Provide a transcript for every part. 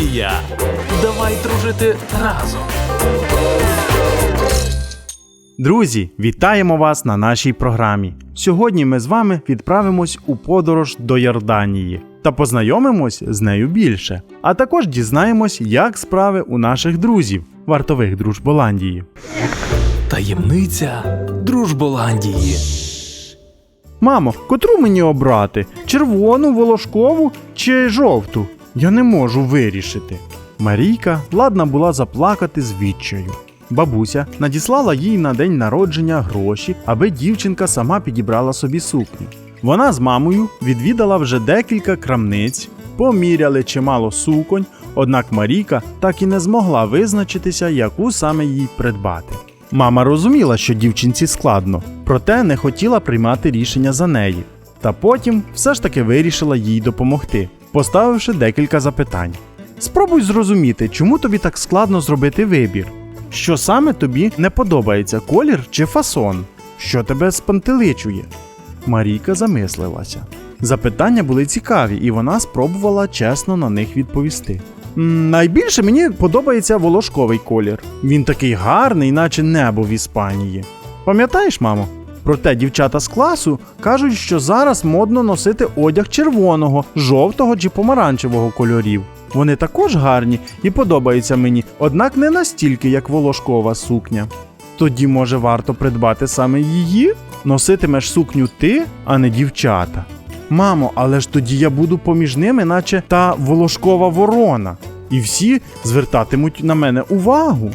Голландія. Давай дружити разом. Друзі, вітаємо вас на нашій програмі. Сьогодні ми з вами відправимось у подорож до Йорданії та познайомимось з нею більше. А також дізнаємось, як справи у наших друзів, вартових дружболандії. Таємниця Дружболандії. Мамо, котру мені обрати? Червону, волошкову чи жовту? Я не можу вирішити. Марійка ладна була заплакати з відчаю. Бабуся надіслала їй на день народження гроші, аби дівчинка сама підібрала собі сукню. Вона з мамою відвідала вже декілька крамниць, поміряли чимало суконь, однак Марійка так і не змогла визначитися, яку саме їй придбати. Мама розуміла, що дівчинці складно, проте не хотіла приймати рішення за неї. Та потім все ж таки вирішила їй допомогти, поставивши декілька запитань. Спробуй зрозуміти, чому тобі так складно зробити вибір. Що саме тобі не подобається, колір чи фасон? Що тебе спантеличує? Марійка замислилася. Запитання були цікаві, і вона спробувала чесно на них відповісти. Найбільше мені подобається волошковий колір. Він такий гарний, наче небо в Іспанії. Пам'ятаєш, мамо? Проте дівчата з класу кажуть, що зараз модно носити одяг червоного, жовтого чи помаранчевого кольорів. Вони також гарні і подобаються мені, однак не настільки, як волошкова сукня. Тоді, може, варто придбати саме її? Носитимеш сукню ти, а не дівчата. Мамо, але ж тоді я буду поміж ними, наче та волошкова ворона, і всі звертатимуть на мене увагу.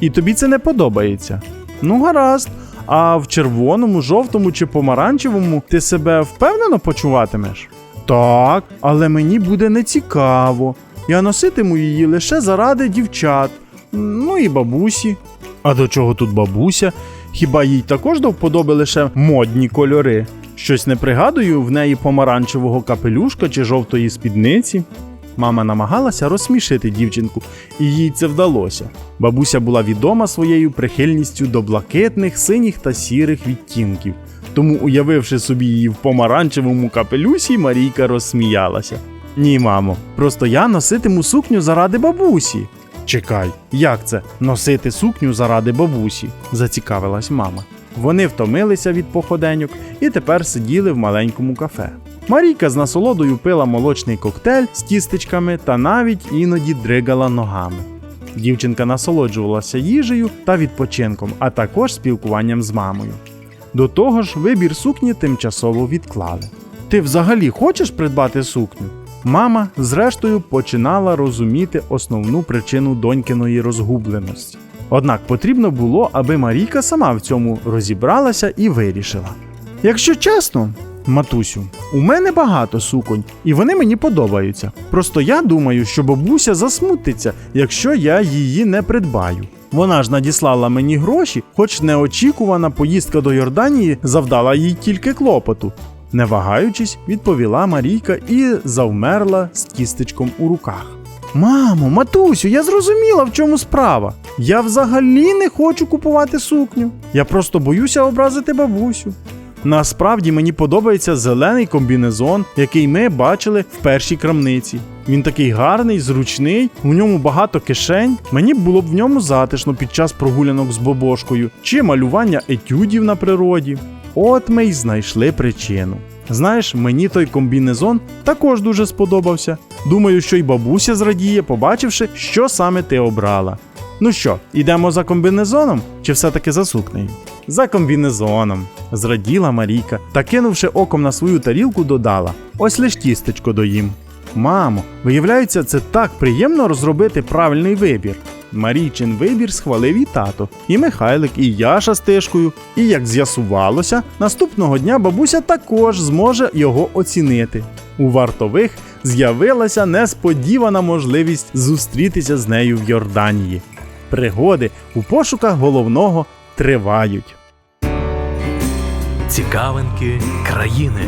І тобі це не подобається. Ну, гаразд. А в червоному, жовтому чи помаранчевому ти себе впевнено почуватимеш? Так, але мені буде нецікаво. Я носитиму її лише заради дівчат, ну і бабусі. А до чого тут бабуся? Хіба їй також до вподоби лише модні кольори? Щось не пригадую в неї помаранчевого капелюшка чи жовтої спідниці. Мама намагалася розсмішити дівчинку, і їй це вдалося. Бабуся була відома своєю прихильністю до блакитних, синіх та сірих відтінків. Тому, уявивши собі її в помаранчевому капелюсі, Марійка розсміялася. Ні, мамо, просто я носитиму сукню заради бабусі. Чекай, як це носити сукню заради бабусі? зацікавилась мама. Вони втомилися від походеньок і тепер сиділи в маленькому кафе. Марійка з насолодою пила молочний коктейль з тістечками та навіть іноді дригала ногами. Дівчинка насолоджувалася їжею та відпочинком, а також спілкуванням з мамою. До того ж, вибір сукні тимчасово відклали. Ти взагалі хочеш придбати сукню? Мама, зрештою, починала розуміти основну причину донькиної розгубленості. Однак потрібно було, аби Марійка сама в цьому розібралася і вирішила. Якщо чесно, матусю, у мене багато суконь, і вони мені подобаються. Просто я думаю, що бабуся засмутиться, якщо я її не придбаю. Вона ж надіслала мені гроші, хоч неочікувана поїздка до Йорданії завдала їй тільки клопоту. Не вагаючись, відповіла Марійка і завмерла з кістечком у руках. Мамо, матусю, я зрозуміла, в чому справа. Я взагалі не хочу купувати сукню. Я просто боюся образити бабусю. Насправді мені подобається зелений комбінезон, який ми бачили в першій крамниці. Він такий гарний, зручний, у ньому багато кишень. Мені було б в ньому затишно під час прогулянок з бобошкою чи малювання етюдів на природі. От ми й знайшли причину. Знаєш, мені той комбінезон також дуже сподобався. Думаю, що й бабуся зрадіє, побачивши, що саме ти обрала. Ну що, ідемо за комбінезоном чи все-таки за сукнею? За комбінезоном, зраділа Марійка та, кинувши оком на свою тарілку, додала: Ось лиш тістечко доїм. Мамо, виявляється, це так приємно розробити правильний вибір. Марійчин вибір схвалив і тато, і Михайлик, і Яша з тишкою. І як з'ясувалося, наступного дня бабуся також зможе його оцінити. У вартових з'явилася несподівана можливість зустрітися з нею в Йорданії. Пригоди у пошуках головного тривають. Цікавинки країни.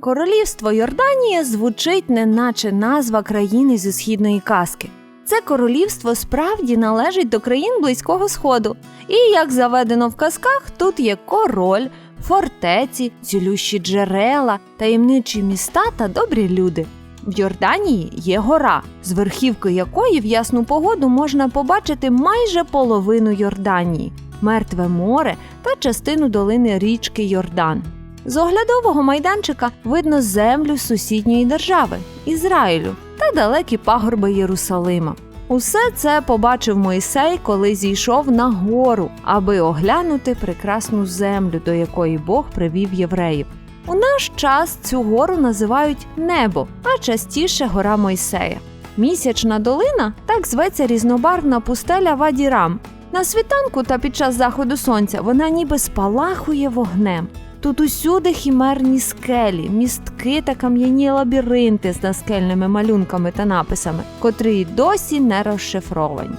Королівство Йорданія звучить неначе назва країни зі східної казки. Це королівство справді належить до країн Близького Сходу. І, як заведено в казках, тут є король, фортеці, цілющі джерела, таємничі міста та добрі люди. В Йорданії є гора, з верхівки якої в ясну погоду можна побачити майже половину Йорданії, Мертве море та частину долини річки Йордан. З оглядового майданчика видно землю сусідньої держави Ізраїлю та далекі пагорби Єрусалима. Усе це побачив Мойсей, коли зійшов на гору, аби оглянути прекрасну землю, до якої Бог привів євреїв. У наш час цю гору називають небо, а частіше гора Мойсея. Місячна долина так зветься різнобарвна пустеля Вадірам. На світанку та під час заходу сонця вона ніби спалахує вогнем. Тут усюди хімерні скелі, містки та кам'яні лабіринти з наскельними малюнками та написами, котрі й досі не розшифровані.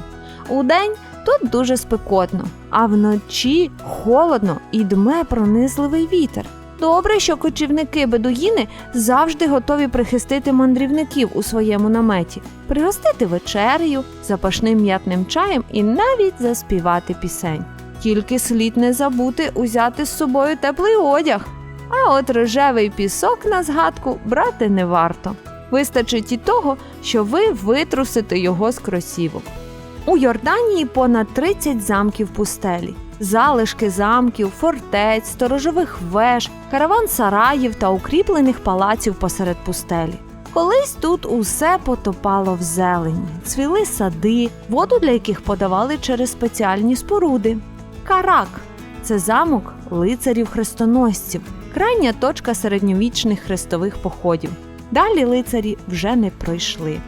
Удень тут дуже спекотно, а вночі холодно і дме пронизливий вітер. Добре, що кочівники бедуїни завжди готові прихистити мандрівників у своєму наметі, пригостити вечерею, запашним м'ятним чаєм і навіть заспівати пісень. Тільки слід не забути узяти з собою теплий одяг. А от рожевий пісок на згадку брати не варто. Вистачить і того, що ви витрусите його з кросівок. У Йорданії понад 30 замків пустелі, залишки замків, фортець, сторожових веж, караван сараїв та укріплених палаців посеред пустелі. Колись тут усе потопало в зелені, цвіли сади, воду для яких подавали через спеціальні споруди. Карак це замок лицарів-хрестоносців, крайня точка середньовічних хрестових походів. Далі лицарі вже не пройшли.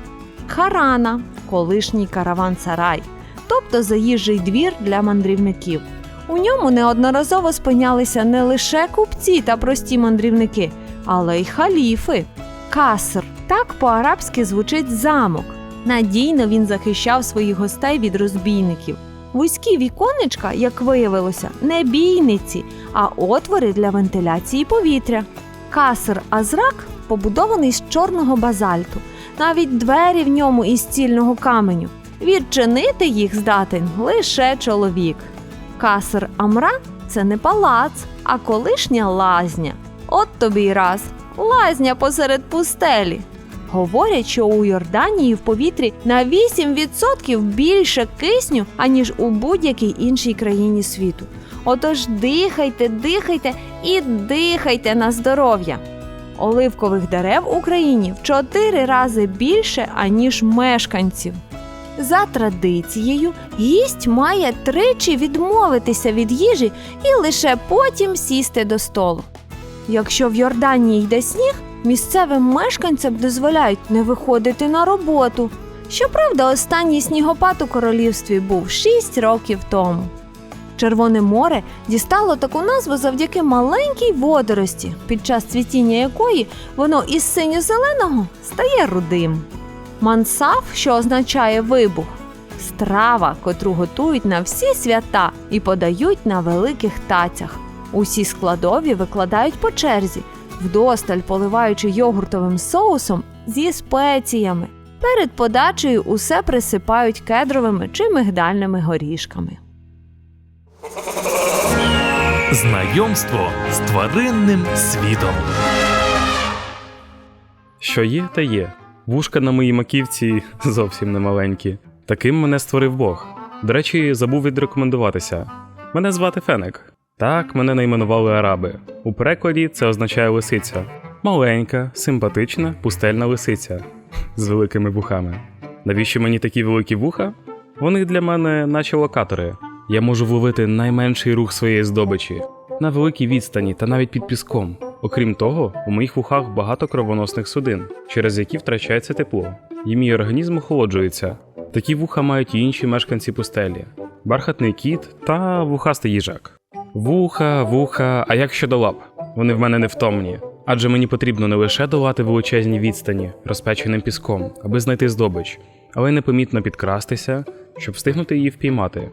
Харана колишній караван-сарай, тобто заїжджий двір для мандрівників. У ньому неодноразово спинялися не лише купці та прості мандрівники, але й халіфи. Каср так по-арабськи звучить замок. Надійно він захищав своїх гостей від розбійників. Вузькі віконечка, як виявилося, не бійниці, а отвори для вентиляції повітря. Каср Азрак побудований з чорного базальту, навіть двері в ньому із цільного каменю. Відчинити їх здатен лише чоловік. Каср Амра це не палац, а колишня лазня. От тобі й раз лазня посеред пустелі. Говорять, що у Йорданії в повітрі на 8% більше кисню, аніж у будь-якій іншій країні світу. Отож дихайте, дихайте і дихайте на здоров'я. Оливкових дерев в Україні в 4 рази більше, аніж мешканців. За традицією, гість має тричі відмовитися від їжі і лише потім сісти до столу. Якщо в Йорданії йде сніг, місцевим мешканцям дозволяють не виходити на роботу. Щоправда, останній снігопад у королівстві був 6 років тому. Червоне море дістало таку назву завдяки маленькій водорості, під час цвітіння якої воно із синьо-зеленого стає рудим. Мансав, що означає вибух, страва, котру готують на всі свята і подають на великих тацях. Усі складові викладають по черзі, вдосталь поливаючи йогуртовим соусом зі спеціями. Перед подачею усе присипають кедровими чи мигдальними горішками. Знайомство з тваринним світом. Що є, те є. Вушка на моїй маківці зовсім не маленькі. Таким мене створив Бог. До речі, забув відрекомендуватися. Мене звати Фенек. Так, мене найменували араби. У перекладі це означає лисиця. Маленька, симпатична, пустельна лисиця з великими вухами. Навіщо мені такі великі вуха? Вони для мене наче локатори. Я можу вловити найменший рух своєї здобичі на великій відстані та навіть під піском. Окрім того, у моїх вухах багато кровоносних судин, через які втрачається тепло, і мій організм охолоджується. Такі вуха мають і інші мешканці пустелі: бархатний кіт та вухастий їжак. Вуха, вуха, а як щодо лап? Вони в мене невтомні. Адже мені потрібно не лише долати величезні відстані розпеченим піском, аби знайти здобич, але й непомітно підкрастися, щоб встигнути її впіймати.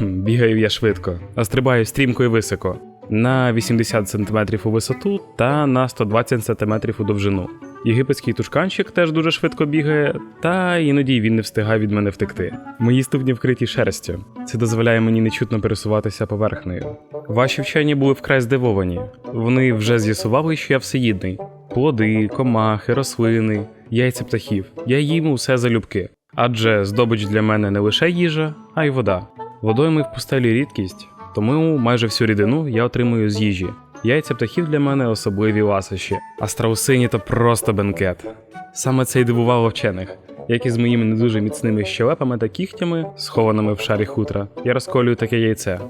Бігаю я швидко, а стрибаю стрімко і високо на 80 см у висоту та на 120 см у довжину. Єгипетський тушканчик теж дуже швидко бігає, та іноді він не встигає від мене втекти. Мої ступні вкриті шерстю. Це дозволяє мені нечутно пересуватися поверхнею. Ваші вчені були вкрай здивовані. Вони вже з'ясували, що я всеїдний: плоди, комахи, рослини, яйця птахів. Я їм усе залюбки. Адже здобич для мене не лише їжа, а й вода. Водойми в пустелі рідкість, тому майже всю рідину я отримую з їжі. Яйця птахів для мене особливі ласощі, а страусині то просто бенкет. Саме це й дивувало вчених. Як і з моїми не дуже міцними щелепами та кігтями, схованими в шарі хутра, я розколюю таке яйце.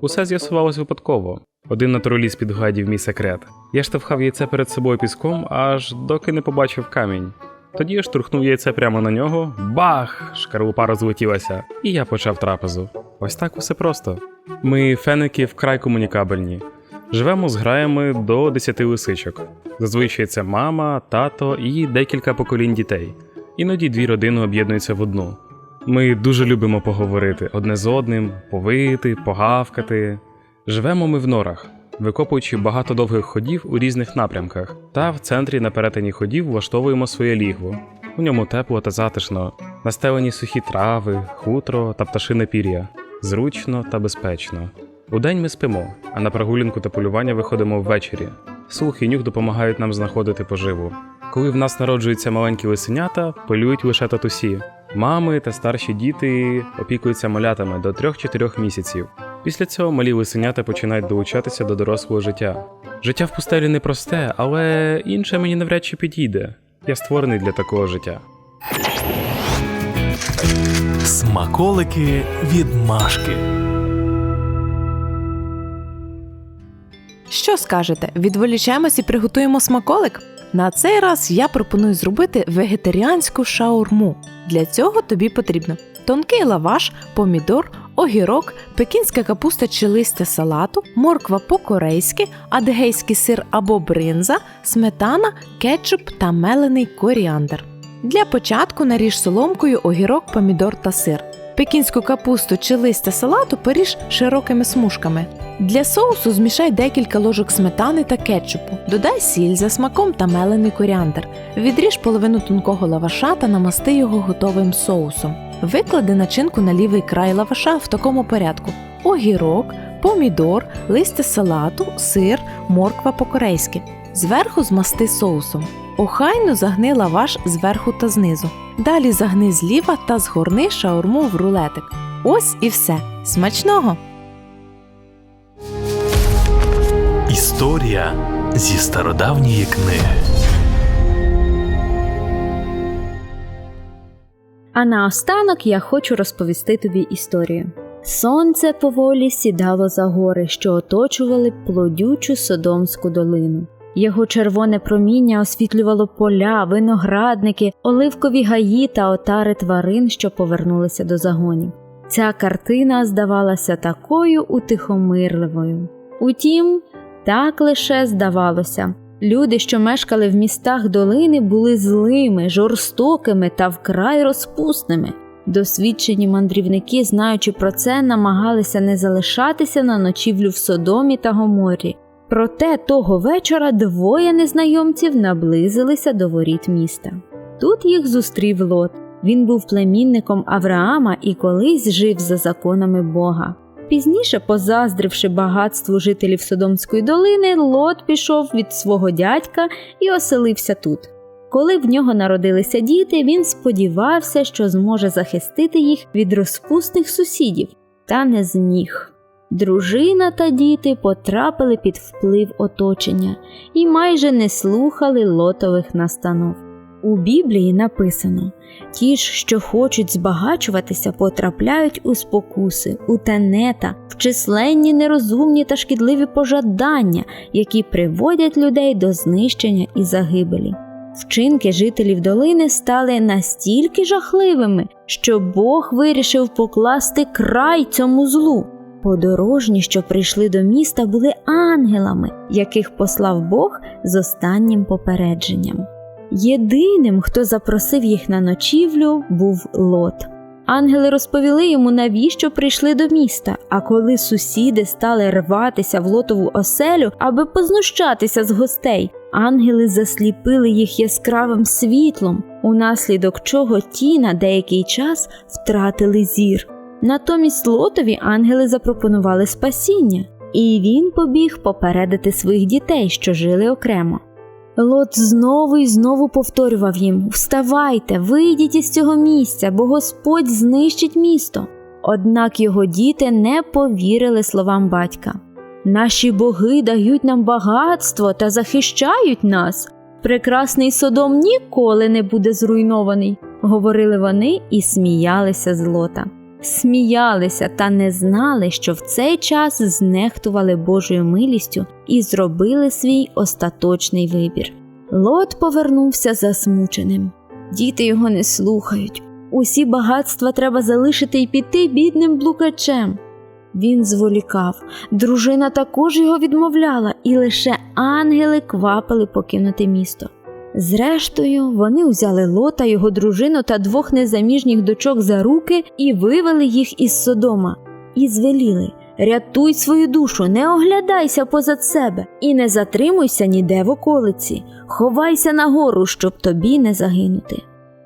Усе з'ясувалось випадково. Один натураліст підгладів мій секрет. Я штовхав яйце перед собою піском, аж доки не побачив камінь. Тоді я штурхнув яйце прямо на нього, бах! Шкарлупа розлетілася, і я почав трапезу. Ось так усе просто. Ми, феники, вкрай комунікабельні. Живемо з граями до 10 лисичок. Зазвичай це мама, тато і декілька поколінь дітей. Іноді дві родини об'єднуються в одну. Ми дуже любимо поговорити одне з одним, повити, погавкати. Живемо ми в норах, викопуючи багато довгих ходів у різних напрямках, та в центрі на перетині ходів влаштовуємо своє лігво. У ньому тепло та затишно, настелені сухі трави, хутро та пташине пір'я, зручно та безпечно. Удень ми спимо, а на прогулянку та полювання виходимо ввечері. Слух і нюх допомагають нам знаходити поживу. Коли в нас народжуються маленькі лисенята, полюють лише татусі. Мами та старші діти опікуються малятами до 3-4 місяців. Після цього малі лисенята починають долучатися до дорослого життя. Життя в пустелі непросте, але інше мені навряд чи підійде. Я створений для такого життя. Смаколики від Машки. Що скажете, відволічемось і приготуємо смаколик? На цей раз я пропоную зробити вегетаріанську шаурму. Для цього тобі потрібно тонкий лаваш, помідор, огірок, пекінська капуста чи листя салату, морква по-корейськи, адгейський сир або бринза, сметана, кетчуп та мелений коріандр. Для початку наріж соломкою огірок, помідор та сир. Пекінську капусту чи листя салату поріж широкими смужками. Для соусу змішай декілька ложок сметани та кетчупу. Додай сіль за смаком та мелений коріандр. Відріж половину тонкого лаваша та намасти його готовим соусом. Виклади начинку на лівий край лаваша в такому порядку: огірок, помідор, листя салату, сир, морква по-корейськи. Зверху змасти соусом. Охайно загни лаваш зверху та знизу. Далі загни зліва та згорни шаурму в рулетик. Ось і все. Смачного! Історія зі стародавньої книги. А наостанок я хочу розповісти тобі історію. Сонце поволі сідало за гори, що оточували плодючу Содомську долину. Його червоне проміння освітлювало поля, виноградники, оливкові гаї та отари тварин, що повернулися до загонів. Ця картина здавалася такою утихомирливою. Утім, так лише здавалося. Люди, що мешкали в містах долини, були злими, жорстокими та вкрай розпусними. Досвідчені мандрівники, знаючи про це, намагалися не залишатися на ночівлю в Содомі та Гоморі. Проте того вечора двоє незнайомців наблизилися до воріт міста. Тут їх зустрів Лот. Він був племінником Авраама і колись жив за законами Бога. Пізніше, позаздривши багатству жителів Содомської долини, Лот пішов від свого дядька і оселився тут. Коли в нього народилися діти, він сподівався, що зможе захистити їх від розпусних сусідів, та не зміг. Дружина та діти потрапили під вплив оточення і майже не слухали лотових настанов. У Біблії написано: ті ж, що хочуть збагачуватися, потрапляють у спокуси, у тенета, в численні нерозумні та шкідливі пожадання, які приводять людей до знищення і загибелі. Вчинки жителів долини стали настільки жахливими, що Бог вирішив покласти край цьому злу. Подорожні, що прийшли до міста, були ангелами, яких послав Бог з останнім попередженням. Єдиним, хто запросив їх на ночівлю, був Лот. Ангели розповіли йому, навіщо прийшли до міста. А коли сусіди стали рватися в лотову оселю, аби познущатися з гостей, ангели засліпили їх яскравим світлом, унаслідок чого ті на деякий час втратили зір. Натомість Лотові ангели запропонували спасіння, і він побіг попередити своїх дітей, що жили окремо. Лот знову і знову повторював їм: Вставайте, вийдіть із цього місця, бо Господь знищить місто. Однак його діти не повірили словам батька. Наші боги дають нам багатство та захищають нас. Прекрасний Содом ніколи не буде зруйнований, говорили вони і сміялися з лота. Сміялися та не знали, що в цей час знехтували Божою милістю і зробили свій остаточний вибір. Лот повернувся засмученим. Діти його не слухають. Усі багатства треба залишити і піти бідним блукачем. Він зволікав, дружина також його відмовляла, і лише ангели квапили покинути місто. Зрештою, вони взяли лота, його дружину та двох незаміжніх дочок за руки і вивели їх із Содома, і звеліли рятуй свою душу, не оглядайся позад себе і не затримуйся ніде в околиці, ховайся на гору, щоб тобі не загинути.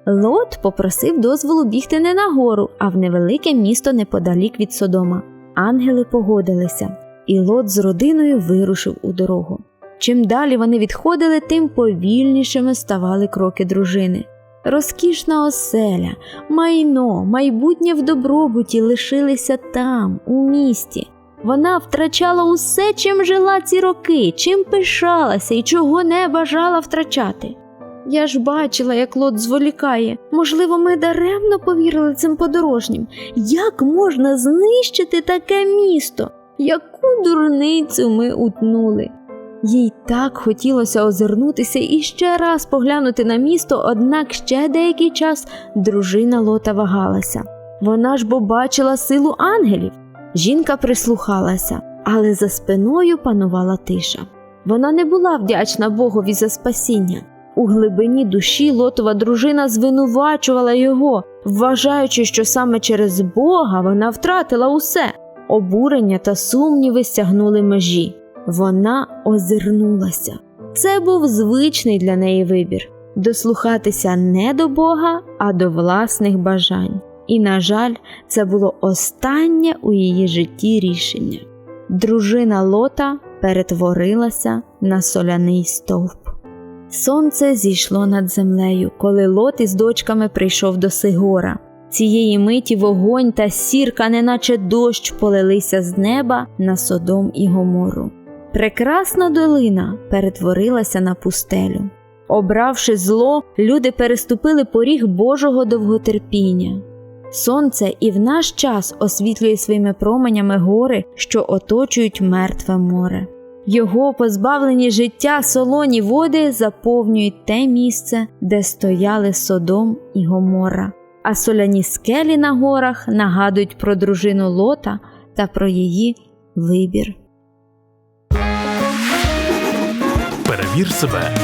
Лот попросив дозволу бігти не на гору, а в невелике місто неподалік від Содома. Ангели погодилися, і Лот з родиною вирушив у дорогу. Чим далі вони відходили, тим повільнішими ставали кроки дружини. Розкішна оселя, майно, майбутнє в добробуті лишилися там, у місті. Вона втрачала усе, чим жила ці роки, чим пишалася і чого не бажала втрачати. Я ж бачила, як лот зволікає. Можливо, ми даремно повірили цим подорожнім. Як можна знищити таке місто? Яку дурницю ми утнули? Їй так хотілося озирнутися і ще раз поглянути на місто, однак ще деякий час дружина Лота вагалася. Вона ж бо бачила силу ангелів. Жінка прислухалася, але за спиною панувала тиша. Вона не була вдячна Богові за спасіння. У глибині душі лотова дружина звинувачувала його, вважаючи, що саме через Бога вона втратила усе. Обурення та сумніви стягнули межі. Вона озирнулася. Це був звичний для неї вибір дослухатися не до Бога, а до власних бажань. І, на жаль, це було останнє у її житті рішення. Дружина Лота перетворилася на соляний стовп. Сонце зійшло над землею, коли Лот із дочками прийшов до Сигора. Цієї миті вогонь та сірка, неначе дощ, полилися з неба на Содом і Гомору. Прекрасна долина перетворилася на пустелю. Обравши зло, люди переступили поріг Божого довготерпіння. Сонце і в наш час освітлює своїми променями гори, що оточують мертве море. Його позбавлені життя солоні води заповнюють те місце, де стояли Содом і Гомора, а соляні скелі на горах нагадують про дружину Лота та про її вибір. Перевір себе.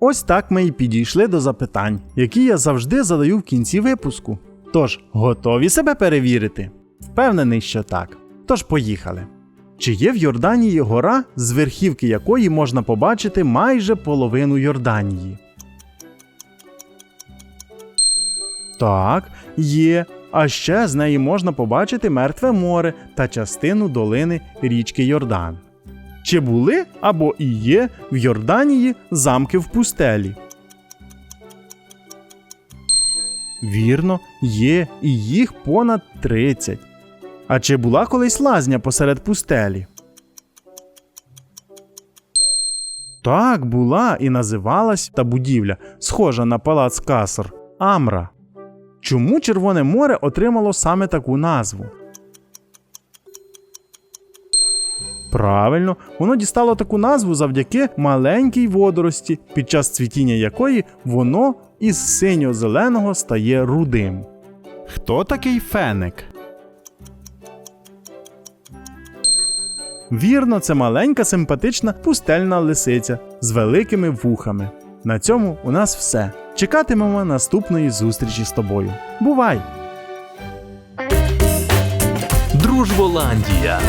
Ось так ми і підійшли до запитань, які я завжди задаю в кінці випуску. Тож, готові себе перевірити? Впевнений, що так. Тож поїхали. Чи є в Йорданії гора, з верхівки якої можна побачити майже половину Йорданії? Так, є. А ще з неї можна побачити мертве море та частину долини річки Йордан. Чи були або і є в Йорданії замки в пустелі? Вірно, є і їх понад 30. А чи була колись лазня посеред пустелі? Так, була і називалась та будівля, схожа на палац Каср Амра. Чому Червоне море отримало саме таку назву? Правильно, воно дістало таку назву завдяки маленькій водорості, під час цвітіння якої воно із синьо-зеленого стає рудим. Хто такий феник? Вірно, це маленька симпатична пустельна лисиця з великими вухами. На цьому у нас все. Чекатимемо наступної зустрічі з тобою. Бувай! Дружболандія.